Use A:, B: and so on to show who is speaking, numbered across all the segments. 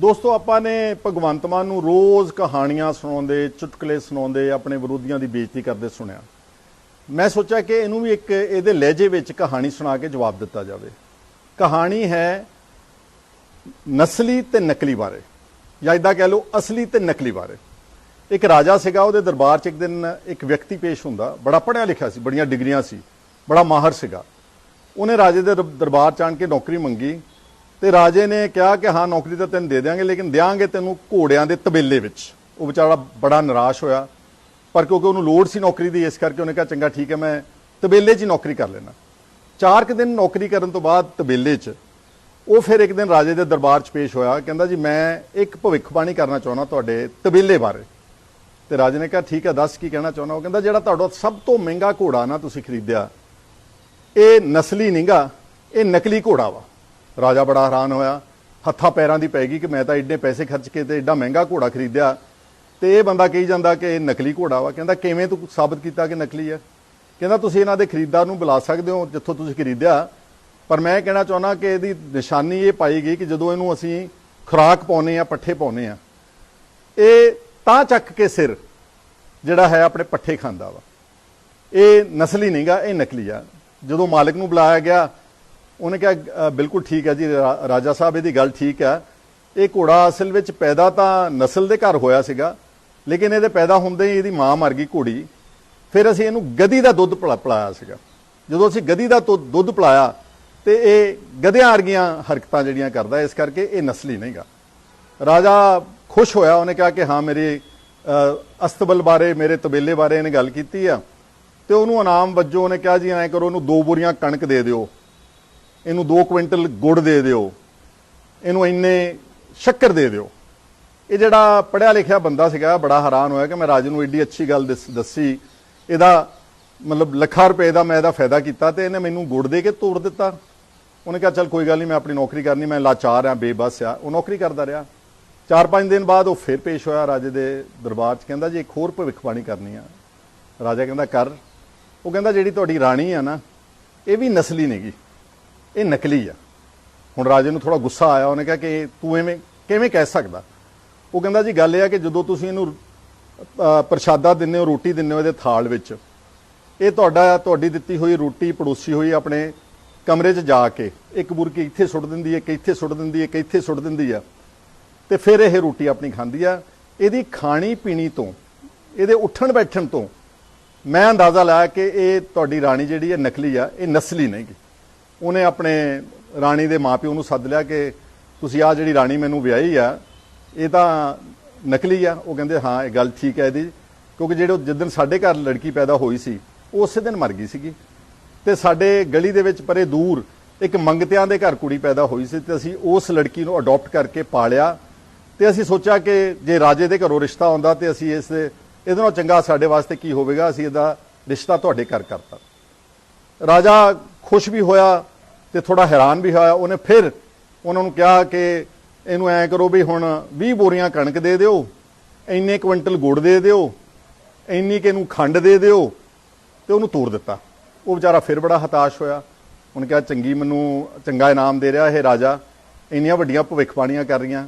A: ਦੋਸਤੋ, ਆਪਾਂ ਨੇ ਭਗਵੰਤ ਮਾਨ ਨੂੰ ਰੋਜ਼ ਕਹਾਣੀਆਂ ਸੁਣਾਉਂਦੇ, ਚੁਟਕਲੇ ਸੁਣਾਉਂਦੇ, ਆਪਣੇ ਵਿਰੋਧੀਆਂ ਦੀ ਬੇਇੱਜ਼ਤੀ ਕਰਦੇ ਸੁਣਿਆ। ਮੈਂ ਸੋਚਿਆ ਕਿ ਇਹਨੂੰ ਵੀ ਇੱਕ ਇਹਦੇ ਲਹਿਜੇ ਵਿੱਚ ਕਹਾਣੀ ਸੁਣਾ ਕੇ ਜਵਾਬ ਦਿੱਤਾ ਜਾਵੇ। ਕਹਾਣੀ ਹੈ ਨਸਲੀ ਤੇ ਨਕਲੀ ਬਾਰੇ, ਜਾਂ ਇਦਾਂ ਕਹਿ ਲਓ, ਅਸਲੀ ਤੇ ਨਕਲੀ ਬਾਰੇ। ਇੱਕ ਰਾਜਾ ਸੀਗਾ, ਉਹਦੇ ਦਰਬਾਰ 'ਚ ਇੱਕ ਦਿਨ ਇੱਕ ਵਿਅਕਤੀ ਪੇਸ਼ ਹੁੰਦਾ। ਬੜਾ ਪੜ੍ਹਿਆ ਲਿਖਿਆ ਸੀ, ਬੜੀਆਂ ਡਿਗਰੀਆਂ ਸੀ, ਬੜਾ ਮਾਹਰ ਸੀਗਾ। ਉਹਨੇ ਰਾਜੇ ਦੇ ਦਰ- ਦਰਬਾਰ 'ਚ ਆਣ ਕੇ ਨੌਕਰੀ ਮੰਗੀ। ਤੇ ਰਾਜੇ ਨੇ ਕਿਹਾ ਕਿ ਹਾਂ, ਨੌਕਰੀ ਤਾਂ ਤੈਨੂੰ ਦੇ ਦਿਆਂਗੇ, ਲੇਕਿਨ ਦਿਆਂਗੇ ਤੈਨੂੰ ਘੋੜਿਆਂ ਦੇ ਤਬੇਲੇ ਵਿੱਚ। ਉਹ ਵਿਚਾਰਾ ਬੜਾ ਨਿਰਾਸ਼ ਹੋਇਆ। ਪਰ ਕਿਉਂਕਿ ਉਹਨੂੰ ਲੋੜ ਸੀ ਨੌਕਰੀ ਦੀ, ਇਸ ਕਰਕੇ ਉਹਨੇ ਕਿਹਾ, ਚੰਗਾ, ਠੀਕ ਹੈ, ਮੈਂ ਤਬੇਲੇ 'ਚ ਹੀ ਨੌਕਰੀ ਕਰ ਲੈਣਾ ਚਾਰ ਕੁ ਦਿਨ ਨੌਕਰੀ ਕਰਨ ਤੋਂ ਬਾਅਦ ਤਬੇਲੇ 'ਚ, ਉਹ ਫਿਰ ਇੱਕ ਦਿਨ ਰਾਜੇ ਦੇ ਦਰਬਾਰ 'ਚ ਪੇਸ਼ ਹੋਇਆ। ਕਹਿੰਦਾ, ਜੀ, ਮੈਂ ਇੱਕ ਭਵਿੱਖਬਾਣੀ ਕਰਨਾ ਚਾਹੁੰਦਾ ਤੁਹਾਡੇ ਤਬੇਲੇ ਬਾਰੇ। ਤੇ ਰਾਜੇ ਨੇ ਕਿਹਾ, ਠੀਕ ਹੈ, ਦੱਸ ਕੀ ਕਹਿਣਾ ਚਾਹੁੰਦਾ? ਉਹ ਕਹਿੰਦਾ, ਜਿਹੜਾ ਤੁਹਾਡਾ ਸਭ ਤੋਂ ਮਹਿੰਗਾ ਘੋੜਾ ਨਾ ਤੁਸੀਂ ਖਰੀਦਿਆ, ਇਹ ਨਸਲੀ ਨਹੀਂਗਾ ਇਹ ਨਕਲੀ ਘੋੜਾ ਵਾ। ਰਾਜਾ ਬੜਾ ਹੈਰਾਨ ਹੋਇਆ। ਹੱਥਾਂ ਪੈਰਾਂ ਦੀ ਪੈ ਗਈ ਕਿ ਮੈਂ ਤਾਂ ਐਡੇ ਪੈਸੇ ਖਰਚ ਕੇ ਤੇ ਐਡਾ ਮਹਿੰਗਾ ਘੋੜਾ ਖਰੀਦਿਆ। ਤੇ ਇਹ ਬੰਦਾ ਕਹੀ ਜਾਂਦਾ ਕਿ ਇਹ ਨਕਲੀ ਘੋੜਾ ਵਾ। ਕਹਿੰਦਾ, ਕਿਵੇਂ ਤੂੰ ਸਾਬਤ ਕੀਤਾ ਕਿ ਨਕਲੀ ਹੈ ਕਹਿੰਦਾ, ਤੁਸੀਂ ਇਹਨਾਂ ਦੇ ਖਰੀਦਦਾਰ ਨੂੰ ਬੁਲਾ ਸਕਦੇ ਹੋ ਜਿੱਥੋਂ ਤੁਸੀਂ ਖਰੀਦਿਆ। ਪਰ ਮੈਂ ਕਹਿਣਾ ਚਾਹੁੰਦਾ ਕਿ ਇਹਦੀ ਨਿਸ਼ਾਨੀ ਇਹ ਪਾਈ ਗਈ ਕਿ ਜਦੋਂ ਇਹਨੂੰ ਅਸੀਂ ਖੁਰਾਕ ਪਾਉਨੇ ਆ ਪੱਠੇ ਪਾਉਨੇ ਆ ਇਹ ਤਾਂ ਚੱਕ ਕੇ ਸਿਰ ਜਿਹੜਾ ਹੈ ਆਪਣੇ ਪੱਠੇ ਖਾਂਦਾ ਵਾ। ਇਹ ਨਸਲੀ ਨਹੀਂਗਾ ਇਹ ਨਕਲੀ ਆ। ਜਦੋਂ ਮਾਲਕ ਨੂੰ ਬੁਲਾਇਆ ਗਿਆ ਉਹਨੇ ਕਿਹਾ ਬਿਲਕੁਲ ਠੀਕ ਹੈ ਜੀ ਰਾਜਾ ਸਾਹਿਬ, ਇਹਦੀ ਗੱਲ ਠੀਕ ਹੈ। ਇਹ ਘੋੜਾ ਅਸਲ ਵਿੱਚ ਪੈਦਾ ਤਾਂ ਨਸਲ ਦੇ ਘਰ ਹੋਇਆ ਸੀਗਾ, ਲੇਕਿਨ ਇਹਦੇ ਪੈਦਾ ਹੁੰਦੇ ਹੀ ਇਹਦੀ ਮਾਂ ਮਰ ਗਈ ਘੋੜੀ। ਫਿਰ ਅਸੀਂ ਇਹਨੂੰ ਗਧੀ ਦਾ ਦੁੱਧ ਪਿਲਾ- ਪਿਲਾਇਆ ਸੀਗਾ। ਜਦੋਂ ਅਸੀਂ ਗਧੀ ਦਾ ਦੁੱਧ- ਪਿਲਾਇਆ, ਤੇ ਇਹ ਗਧਿਆਂ ਵਰਗੀਆਂ ਹਰਕਤਾਂ ਜਿਹੜੀਆਂ ਕਰਦਾ, ਇਸ ਕਰਕੇ ਇਹ ਨਸਲੀ ਨਹੀਂਗਾ। ਰਾਜਾ ਖੁਸ਼ ਹੋਇਆ, ਉਹਨੇ ਕਿਹਾ ਕਿ ਹਾਂ, ਮੇਰੇ ਅਸਤਬਲ ਬਾਰੇ, ਮੇਰੇ ਤਬੇਲੇ ਬਾਰੇ ਇਹਨੇ ਗੱਲ ਕੀਤੀ ਆ। ਤੇ ਉਹਨੂੰ ਇਨਾਮ ਵਜੋਂ ਉਹਨੇ ਕਿਹਾ, ਜੀ ਐਂ ਕਰੋ, ਉਹਨੂੰ ਦੋ ਬੋਰੀਆਂ ਕਣਕ ਦੇ ਦਿਓ। ਇਹਨੂੰ 2 ਕੁਇੰਟਲ ਗੁੜ ਦੇ ਦਿਓ, ਇਹਨੂੰ ਇੰਨੇ ਸ਼ੱਕਰ ਦੇ ਦਿਓ। ਇਹ ਜਿਹੜਾ ਪੜਿਆ ਲਿਖਿਆ ਬੰਦਾ ਸੀਗਾ, ਬੜਾ ਹੈਰਾਨ ਹੋਇਆ ਕਿ ਮੈਂ ਰਾਜੇ ਨੂੰ ਏਡੀ ਅੱਛੀ ਗੱਲ ਦੱਸ- ਦੱਸੀ। ਇਹਦਾ ਮਤਲਬ ਲੱਖਾਂ ਰੁਪਏ ਦਾ ਮੈਂ ਇਹਦਾ ਫਾਇਦਾ ਕੀਤਾ ਤੇ ਇਹਨੇ ਮੈਨੂੰ ਗੁੜ ਦੇ ਕੇ ਤੋੜ ਦਿੱਤਾ। ਉਹਨੇ ਕਿਹਾ, ਚੱਲ ਕੋਈ ਗੱਲ ਨਹੀਂ ਮੈਂ ਆਪਣੀ ਨੌਕਰੀ ਕਰਨੀ, ਮੈਂ ਲਾਚਾਰ ਆ, ਬੇਬਸ ਆ। ਉਹ ਨੌਕਰੀ ਕਰਦਾ ਰਿਹਾ। ਚਾਰ ਪੰਜ ਦਿਨ ਬਾਅਦ ਉਹ ਫਿਰ ਪੇਸ਼ ਹੋਇਆ ਰਾਜੇ ਦੇ ਦਰਬਾਰ 'ਚ, ਕਹਿੰਦਾ, ਜੀ ਇੱਕ ਹੋਰ ਭਵਿੱਖਬਾਣੀ ਕਰਨੀ ਆ। ਰਾਜਾ ਕਹਿੰਦਾ, ਕਰ। ਉਹ ਕਹਿੰਦਾ, ਜਿਹੜੀ ਤੁਹਾਡੀ ਰਾਣੀ ਆ ਨਾ, ਇਹ ਵੀ ਨਸਲੀ ਨੇਗੀ। ਇਹ ਨਕਲੀ ਆ। ਹੁਣ ਰਾਜੇ ਨੂੰ ਥੋੜਾ ਗੁੱਸਾ ਆਇਆ, ਉਹਨੇ ਕਿਹਾ ਕਿ ਤੂੰ ਐਵੇਂ, ਕਿਵੇਂ ਕਹਿ ਸਕਦਾ? ਉਹ ਕਹਿੰਦਾ, ਜੀ, ਗੱਲ ਇਹ ਆ ਕਿ ਜਦੋਂ ਤੁਸੀਂ ਇਹਨੂੰ ਪ੍ਰਸ਼ਾਦਾ ਦਿੰਦੇ ਹੋ, ਰੋਟੀ ਦਿੰਦੇ ਹੋ ਇਹਦੇ ਥਾਲ ਵਿੱਚ, ਇਹ ਤੁਹਾਡਾ, ਤੁਹਾਡੀ ਦਿੱਤੀ ਹੋਈ ਰੋਟੀ, ਪੜੋਸੀ ਹੋਈ ਆਪਣੇ ਕਮਰੇ 'ਚ ਜਾ ਕੇ, ਇੱਕ ਬੁਰਕੀ ਇੱਥੇ ਸੁੱਟ ਦਿੰਦੀ ਹੈ ਕਿ ਇੱਥੇ ਸੁੱਟ ਦਿੰਦੀ ਹੈ ਕਿ ਇੱਥੇ ਸੁੱਟ ਦਿੰਦੀ ਆ ਤੇ ਫਿਰ ਇਹ ਰੋਟੀ ਆਪਣੀ ਖਾਂਦੀ ਆ। ਇਹਦੀ ਖਾਣੀ ਪੀਣੀ ਤੋਂ, ਇਹਦੇ ਉੱਠਣ ਬੈਠਣ ਤੋਂ ਮੈਂ ਅੰਦਾਜ਼ਾ ਲਾਇਆ ਕਿ ਇਹ ਤੁਹਾਡੀ ਰਾਣੀ ਜਿਹੜੀ ਹੈ ਨਕਲੀ ਆ, ਇਹ ਨਸਲੀ ਨਹੀਂ ਉਹਨੇ ਆਪਣੇ ਰਾਣੀ ਦੇ ਮਾਪਿਓ ਨੂੰ ਸੱਦ ਲਿਆ ਕਿ ਤੁਸੀਂ ਆ ਜਿਹੜੀ ਰਾਣੀ ਮੈਨੂੰ ਵਿਆਹੀ ਆ, ਇਹ ਤਾਂ ਨਕਲੀ ਆ। ਉਹ ਕਹਿੰਦੇ, ਹਾਂ, ਇਹ ਗੱਲ ਠੀਕ ਹੈ ਇਹਦੀ। ਕਿਉਂਕਿ ਜਿਹੜੇ ਜਿੱਦਣ ਸਾਡੇ ਘਰ ਲੜਕੀ ਪੈਦਾ ਹੋਈ ਸੀ, ਉਹ ਉਸੇ ਦਿਨ ਮਰ ਗਈ ਸੀਗੀ। ਤੇ ਸਾਡੇ ਗਲੀ ਦੇ ਵਿੱਚ ਪਰੇ ਦੂਰ ਇੱਕ ਮੰਗਤਿਆਂ ਦੇ ਘਰ ਕੁੜੀ ਪੈਦਾ ਹੋਈ ਸੀ ਤੇ ਅਸੀਂ ਉਸ ਲੜਕੀ ਨੂੰ ਅਡਾਪਟ ਕਰਕੇ ਪਾਲਿਆ। ਤੇ ਅਸੀਂ ਸੋਚਿਆ ਕਿ ਜੇ ਰਾਜੇ ਦੇ ਘਰੋਂ ਰਿਸ਼ਤਾ ਆਉਂਦਾ ਤੇ ਅਸੀਂ ਇਸ ਇਹਦੇ ਨਾਲੋਂ ਚੰਗਾ ਸਾਡੇ ਵਾਸਤੇ ਕੀ ਹੋਵੇਗਾ? ਅਸੀਂ ਇਹਦਾ ਰਿਸ਼ਤਾ ਤੁਹਾਡੇ ਘਰ ਕਰਤਾ। ਰਾਜਾ ਖੁਸ਼ ਵੀ ਹੋਇਆ। ਤੇ ਥੋੜਾ ਹੈਰਾਨ ਵੀ ਹੋਇਆ। ਉਹਨੇ ਫਿਰ ਉਹਨਾਂ ਨੂੰ ਕਿਹਾ ਕਿ ਇਹਨੂੰ ਐਂ ਕਰੋ ਵੀ ਹੁਣ 20 ਬੋਰੀਆਂ ਕਣਕ ਦੇ ਦਿਓ, ਇੰਨੇ ਕੁਇੰਟਲ ਗੁੜ ਦੇ ਦਿਓ, ਇੰਨੀ ਕਿ ਇਹਨੂੰ ਖੰਡ ਦੇ ਦਿਓ ਤੇ ਉਹਨੂੰ ਤੋੜ ਦਿੱਤਾ। ਉਹ ਵਿਚਾਰਾ ਫਿਰ ਬੜਾ ਹਤਾਸ਼ ਹੋਇਆ। ਉਹਨੇ ਕਿਹਾ, ਚੰਗੀ ਮੈਨੂੰ, ਚੰਗਾ ਇਨਾਮ ਦੇ ਰਿਹਾ ਇਹ ਰਾਜਾ। ਇੰਨੀਆਂ ਵੱਡੀਆਂ ਭਵਿੱਖਬਾਣੀਆਂ ਕਰ ਰਹੀਆਂ।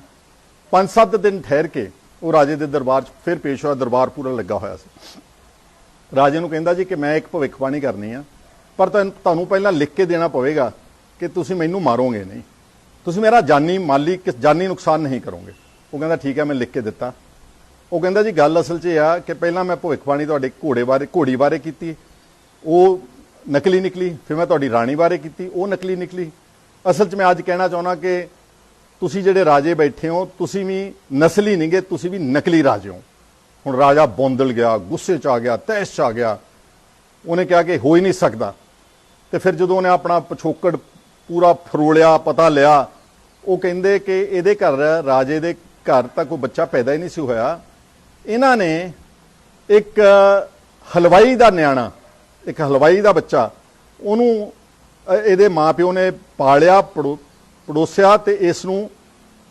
A: ਪੰਜ ਸੱਤ ਦਿਨ ਠਹਿਰ ਕੇ ਉਹ ਰਾਜੇ ਦੇ ਦਰਬਾਰ 'ਚ ਫਿਰ ਪੇਸ਼ ਹੋਇਆ, ਦਰਬਾਰ ਪੂਰਾ ਲੱਗਾ ਹੋਇਆ ਸੀ। ਰਾਜੇ ਨੂੰ ਕਹਿੰਦਾ ਜੀ ਕਿ ਮੈਂ ਇੱਕ ਭਵਿੱਖਬਾਣੀ ਕਰਨੀ ਆ, ਪਰ ਤੁਹਾਨੂੰ ਪਹਿਲਾਂ ਲਿਖ ਕੇ ਦੇਣਾ ਪਵੇਗਾ ਕਿ ਤੁਸੀਂ ਮੈਨੂੰ ਮਾਰੋਗੇ ਨਹੀਂ। ਤੁਸੀਂ ਮੇਰਾ ਜਾਨੀ ਮਾਲੀ ਕਿਸ ਜਾਨੀ ਨੁਕਸਾਨ ਨਹੀਂ ਕਰੋਗੇ। ਉਹ ਕਹਿੰਦਾ, ਠੀਕ ਹੈ, ਮੈਂ ਲਿਖ ਕੇ ਦਿੱਤਾ। ਉਹ ਕਹਿੰਦਾ, ਜੀ, ਗੱਲ ਅਸਲ 'ਚ ਇਹ ਆ ਕਿ ਪਹਿਲਾਂ ਮੈਂ ਭਵਿੱਖਬਾਣੀ ਤੁਹਾਡੇ ਘੋੜੇ ਬਾਰੇ ਘੋੜੀ ਬਾਰੇ ਕੀਤੀ। ਉਹ ਨਕਲੀ ਨਿਕਲੀ, ਫਿਰ ਮੈਂ ਤੁਹਾਡੀ ਰਾਣੀ ਬਾਰੇ ਕੀਤੀ। ਉਹ ਨਕਲੀ ਨਿਕਲੀ। ਅਸਲ 'ਚ ਮੈਂ ਅੱਜ ਕਹਿਣਾ ਚਾਹੁੰਦਾ ਕਿ ਤੁਸੀਂ ਜਿਹੜੇ ਰਾਜੇ ਬੈਠੇ ਹੋ, ਤੁਸੀਂ ਵੀ ਨਸਲੀ ਨਹੀਂਗੇ ਤੁਸੀਂ ਵੀ ਨਕਲੀ ਰਾਜੇ ਹੋ। ਹੁਣ ਰਾਜਾ ਬੋਂਦਲ ਗਿਆ, ਗੁੱਸੇ 'ਚ ਆ ਗਿਆ ਤੈਸ਼ 'ਚ ਆ ਗਿਆ। ਉਹਨੇ ਕਿਹਾ ਕਿ ਹੋ ਹੀ ਨਹੀਂ ਸਕਦਾ। ਤੇ ਫਿਰ ਜਦੋਂ ਉਹਨੇ ਆਪਣਾ ਪਿਛੋਕੜ ਪੂਰਾ ਫਰੋਲਿਆ ਪਤਾ ਲਿਆ। ਉਹ ਕਹਿੰਦੇ ਕਿ ਇਹਦੇ ਘਰ ਰਾਜੇ ਦੇ ਘਰ ਤਾਂ ਕੋਈ ਬੱਚਾ ਪੈਦਾ ਹੀ ਨਹੀਂ ਸੀ ਹੋਇਆ। ਇਹਨਾਂ ਨੇ ਇੱਕ ਹਲਵਾਈ ਦਾ ਨਿਆਣਾ ਇੱਕ ਹਲਵਾਈ ਦਾ ਬੱਚਾ ਉਹਨੂੰ ਅ, ਇਹਦੇ ਮਾਪਿਓ ਨੇ ਪਾਲਿਆ ਪੜੋ- ਪੜੋਸਿਆ ਤੇ ਇਸ ਨੂੰ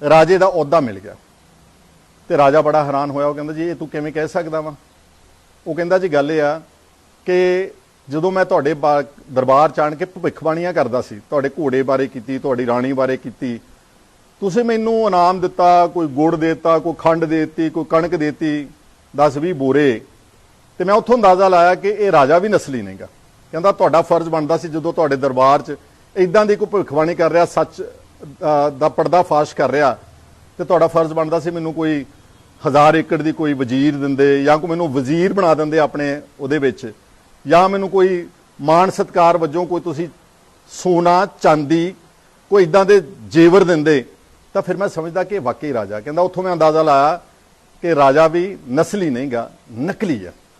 A: ਰਾਜੇ ਦਾ ਅਹੁਦਾ ਮਿਲ ਗਿਆ। ਤੇ ਰਾਜਾ ਬੜਾ ਹੈਰਾਨ ਹੋਇਆ। ਉਹ ਕਹਿੰਦਾ ਜੀ ਇਹ ਤੂੰ ਕਿਵੇਂ ਕਹਿ ਸਕਦਾ ਵਾ? ਉਹ ਕਹਿੰਦਾ ਜੀ ਗੱਲ ਇਹ ਆ ਕਿ ਜਦੋਂ ਮੈਂ ਤੁਹਾਡੇ ਬਾ- ਦਰਬਾਰ ਚ ਆਣ ਕੇ ਭਵਿੱਖਬਾਣੀਆਂ ਕਰਦਾ ਸੀ, ਤੁਹਾਡੇ ਘੋੜੇ ਬਾਰੇ ਕੀਤੀ, ਤੁਹਾਡੀ ਰਾਣੀ ਬਾਰੇ ਕੀਤੀ, ਤੁਸੀਂ ਮੈਨੂੰ ਇਨਾਮ ਦਿੱਤਾ, ਕੋਈ ਗੁੜ ਦੇਤਾ, ਕੋਈ ਖੰਡ ਦੇਤੀ, ਕੋਈ ਕਣਕ ਦੇਤੀ 10 20 ਬੋਰੇ, ਤੇ ਮੈਂ ਉੱਥੋਂ ਅੰਦਾਜ਼ਾ ਲਾਇਆ ਕਿ ਇਹ ਰਾਜਾ ਵੀ ਨਸਲੀ ਨਹੀਂਗਾ। ਕਹਿੰਦਾ ਤੁਹਾਡਾ ਫਰਜ਼ ਬਣਦਾ ਸੀ ਜਦੋਂ ਤੁਹਾਡੇ ਦਰਬਾਰ 'ਚ ਇਦਾਂ ਦੀ ਕੋਈ ਭਵਿੱਖਬਾਣੀ ਕਰ ਰਿਹਾ, ਸੱਚ ਦਾ ਪਰਦਾ ਫਾਸ਼ ਕਰ ਰਿਹਾ, ਤੇ ਤੁਹਾਡਾ ਫਰਜ਼ ਬਣਦਾ ਸੀ ਮੈਨੂੰ ਕੋਈ ਹਜ਼ਾਰ ਏਕੜ ਦੀ ਕੋਈ ਵਜ਼ੀਰ ਦਿੰਦੇ ਜਾਂ ਕੋਈ ਮੈਨੂੰ ਵਜ਼ੀਰ ਬਣਾ ਦਿੰਦੇ ਆਪਣੇ ਉਹਦੇ ਵਿੱਚ। ਜਾਂ ਮੈਨੂੰ ਕੋਈ ਮਾਣ ਸਤਕਾਰ ਵਜੋਂ ਕੋਈ ਤੁਸੀਂ ਸੋਨਾ, ਚਾਂਦੀ, ਕੋਈ ਇਦਾਂ ਦੇ ਜੇਵਰ ਦਿੰਦੇ, ਤਾਂ ਫਿਰ ਮੈਂ ਸਮਝਦਾ ਕਿ ਵਾਕਈ ਰਾਜਾ ਕਹਿੰਦਾ ਉੱਥੋਂ ਮੈਂ ਅੰਦਾਜ਼ਾ ਲਾਇਆ ਕਿ ਰਾਜਾ ਵੀ ਨਸਲੀ ਨਹੀਂਗਾ, ਨਕਲੀ ਹੈ